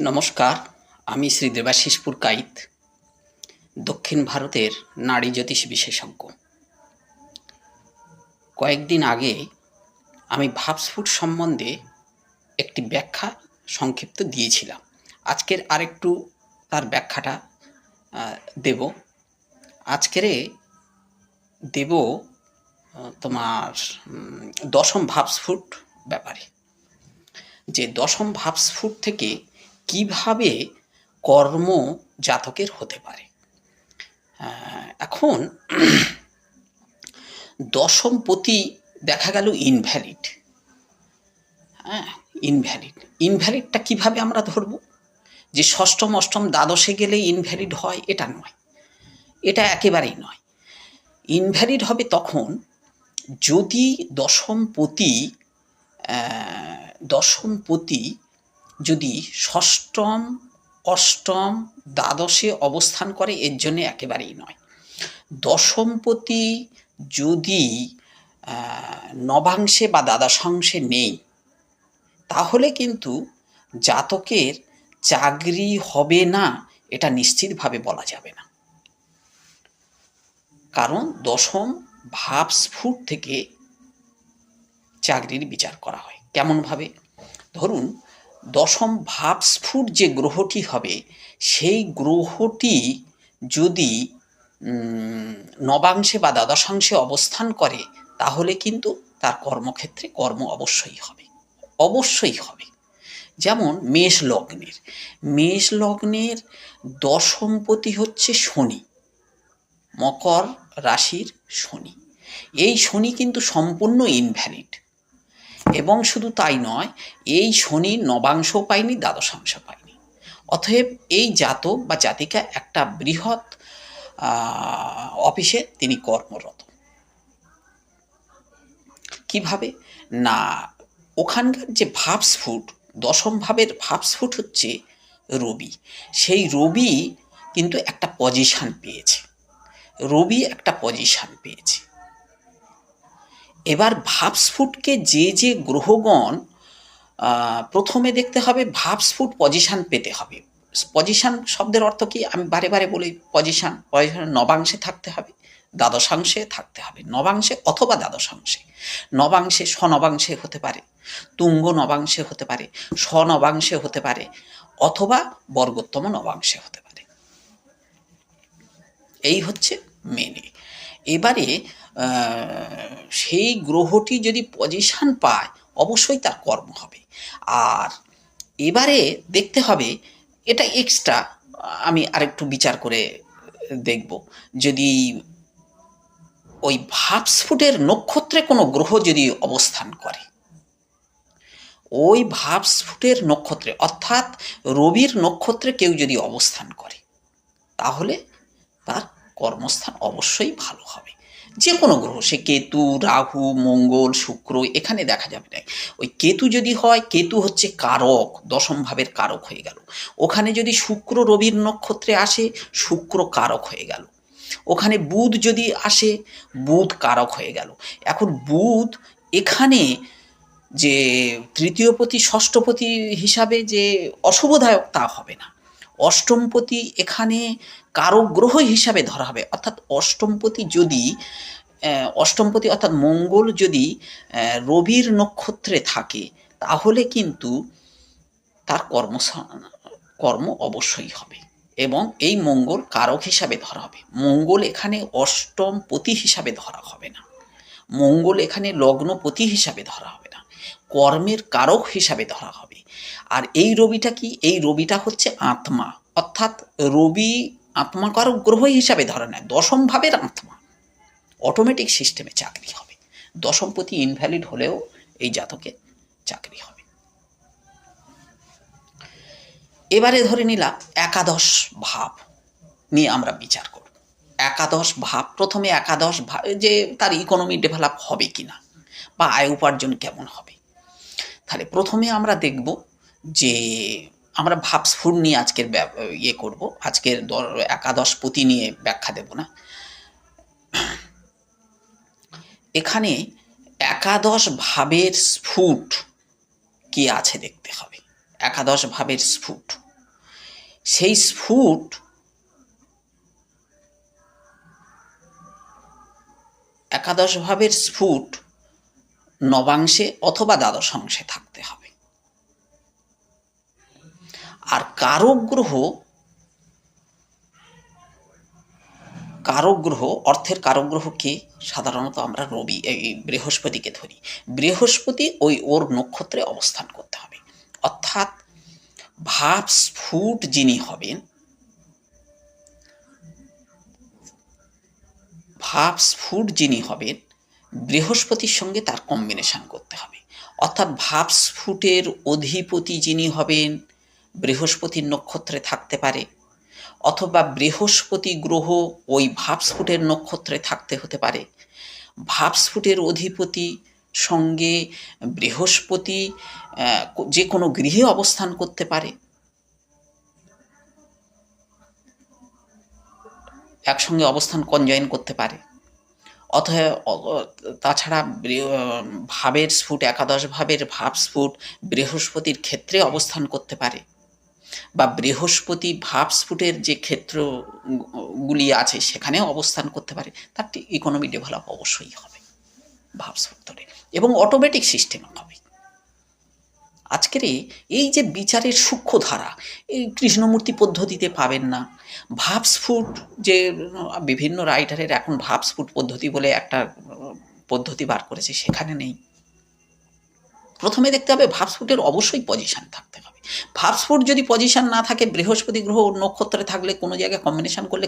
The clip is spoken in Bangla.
নমস্কার, আমি শ্রী দেবাশিসপুর কাইত, দক্ষিণ ভারতের নারী জ্যোতিষ বিশেষজ্ঞ। কয়েকদিন আগে আমি ভাবস্ফুট সম্বন্ধে একটি ব্যাখ্যা সংক্ষিপ্ত দিয়েছিলাম। আজকের আরেকটু তার ব্যাখ্যাটা দেব। আজকেরে দেব তোমার দশম ভাবস্ফুট ব্যাপারে। যে দশম ভাবস্ফুট থেকে কীভাবে কর্ম জাতকের হতে পারে? এখন দশম পতি দেখা গেল ইনভ্যালিড হ্যাঁ ইনভ্যালিড ইনভ্যালিডটা কীভাবে আমরা ধরব? যে ষষ্ঠম, অষ্টম, দ্বাদশে গেলে ইনভ্যালিড হয়, এটা নয়। এটা একেবারেই নয়। ইনভ্যালিড হবে তখন যদি দশম পতি দশম পতি যদি ষষ্ঠম, অষ্টম, দ্বাদশে অবস্থান করে, এর জন্য একেবারেই নয়। দশমপতি যদি নবাংশে বা দ্বাদশাংশে নেই, তাহলে কিন্তু জাতকের চাকরি হবে না, এটা নিশ্চিতভাবে বলা যাবে না। কারণ দশম ভাব স্ফুট থেকে চাকরির বিচার করা হয়। কেমনভাবে? ধরুন দশম ভাব স্ফুট যে গ্রহটি হবে, সেই গ্রহটি যদি নবাংশে বা দ্বাদশাংশে অবস্থান করে, তাহলে কিন্তু তার কর্মক্ষেত্রে কর্ম অবশ্যই হবে অবশ্যই হবে। যেমন মেষ লগ্নের মেষ লগ্নের দশমপতি হচ্ছে শনি, মকর রাশির শনি। এই শনি কিন্তু সম্পূর্ণ ইনভ্যালিড এবং শুধু তাই নয়, এই শনি নবাংশ পায়নি দ্বাদশাংশ পায়নি। অতএব এই জাতক বা জাতিকা একটা বৃহৎ অফিসে তিনি কর্মরত। কীভাবে? না, ওখানকার যে ভাবস্ফুট, দশম ভাবের ভাবস্ফুট হচ্ছে রবি। সেই রবি কিন্তু একটা পজিশন পেয়েছে। রবি একটা পজিশন পেয়েছে। এবার ভাবস্ফুটকে যে যে গ্রহগণ প্রথমে দেখতে হবে ভাবস্ফুট পজিশন পেতে হবে। পজিশন শব্দের অর্থ কি? আমি বারে বারে বলি পজিশন পজিশন নবাংশে থাকতে হবে, দ্বাদশাংশে থাকতে হবে। নবাংশে অথবা দ্বাদশাংশে। নবাংশে স্বনবাংশে হতে পারে, তুঙ্গ নবাংশে হতে পারে, স্বনবাংশে হতে পারে, অথবা বর্গোত্তম নবাংশে হতে পারে। এই হচ্ছে মেনে এবারে সেই গ্রহটি যদি পজিশন পায়, অবশ্যই তার কর্ম হবে। আর এবারে দেখতে হবে, এটা এক্সট্রা আমি আরেকটু বিচার করে দেখব। যদি ওই ভাবস্ফুটের নক্ষত্রে কোনো গ্রহ যদি অবস্থান করে, ওই ভাবস্ফুটের নক্ষত্রে, অর্থাৎ রবির নক্ষত্রে কেউ যদি অবস্থান করে, তাহলে তার কর্মস্থান অবশ্যই ভালো হবে। যে কোনো গ্রহ, সে কেতু, রাহু, মঙ্গল, শুক্র, এখানে দেখা যাবে না ওই কেতু যদি হয়, কেতু হচ্ছে কারক, দশম ভাবের কারক হয়ে গেল। ওখানে যদি শুক্র, রবির নক্ষত্রে আসে, শুক্র কারক হয়ে গেল। ওখানে বুধ যদি আসে, বুধ কারক হয়ে গেল। এখন বুধ এখানে যে তৃতীয়পতি ষষ্ঠপতি হিসাবে যে অশুভদায়ক তা হবে না। অষ্টমপতি এখানে কারক গ্রহ হিসাবে ধরা হবে। অর্থাৎ অষ্টমপতি যদি অষ্টমপতি অর্থাৎ মঙ্গল যদি রবির নক্ষত্রে থাকে, তাহলে কিন্তু তার কর্ম কর্ম অবশ্যই হবে এবং এই মঙ্গল কারক হিসাবে ধরা হবে। মঙ্গল এখানে অষ্টম পতি হিসাবে ধরা হবে না। মঙ্গল এখানে লগ্নপতি হিসাবে ধরা হবে না। কর্মের কারক হিসাবে ধরা হবে। আর এই রবিটা কি? এই রবিটা হচ্ছে আত্মা। অর্থাৎ রবি আত্মাকারক গ্রহ হিসাবে ধরা নেয়। দশম ভাবের আত্মা। অটোমেটিক সিস্টেমে চাকরি হবে। দশমপতি ইনভ্যালিড হলেও এই জাতকে চাকরি হবে। এবারে ধরে নিলাম একাদশ ভাব নিয়ে আমরা বিচার করব। একাদশ ভাব, প্রথমে একাদশ ভাব যে তার ইকোনমি ডেভেলপ হবে কি না বা আয় উপার্জন কেমন হবে? তাহলে প্রথমে আমরা দেখব যে আমরা ভাবস্ফুট নিয়ে আজকের ইয়ে করব। আজকের একাদশ পতি নিয়ে ব্যাখ্যা দেব না। এখানে একাদশ ভাবের স্ফুট কি আছে দেখতে হবে। একাদশ ভাবের স্ফুট। সেই স্ফুট একাদশ ভাবের স্ফুট নবাংশে অথবা দ্বাদশ অংশে থাকতে হবে। আর কারক গ্রহ কারক গ্রহ, অর্থের কারক গ্রহকে সাধারণত আমরা রবি, এই বৃহস্পতিকে ধরি। বৃহস্পতি ওই ওর নক্ষত্রে অবস্থান করতে হবে। অর্থাৎ ভাব, স্ফুট যিনি হবেন, ভাব, স্ফুট যিনি হবেন, বৃহস্পতির সঙ্গে তার কম্বিনেশন করতে হবে। অর্থাৎ ভাব, স্ফুটের অধিপতি যিনি হবেন বৃহস্পতির নক্ষত্রে থাকতে পারে, অথবা বৃহস্পতি গ্রহ ওই ভাবস্ফুটের নক্ষত্রে থাকতে হতে পারে। ভাবস্ফুটের অধিপতি সঙ্গে বৃহস্পতি যে কোনো গৃহে অবস্থান করতে পারে। একসঙ্গে অবস্থান কনজয়েন করতে পারে। অথবা তাছাড়া ভাবের স্ফুট, একাদশ ভাবের ভাব স্ফুট বৃহস্পতির ক্ষেত্রে অবস্থান করতে পারে। বা বৃহস্পতি ভাব স্ফুটের যে ক্ষেত্রগুলি আছে সেখানেও অবস্থান করতে পারে, তার ইকোনমি ডেভেলপ অবশ্যই হবে ভাব স্ফুট ধরে, এবং অটোমেটিক সিস্টেম হবে। আজকের এই- এই যে বিচারের সূক্ষ্ম ধারা, এই কৃষ্ণমূর্তি পদ্ধতিতে পাবেন না। ভাবস্ফুট যে, বিভিন্ন রাইটারের এখন ভাবস্ফুট পদ্ধতি বলে একটা পদ্ধতি বার করেছে, সেখানে নেই। প্রথমে দেখতে হবে ভাবস্ফুটের অবশ্যই পজিশান থাকতে হবে। ভাবস্ফুট যদি পজিশান না থাকে, বৃহস্পতি গ্রহ নক্ষত্রে থাকলে কোনো জায়গায় কম্বিনেশান করলে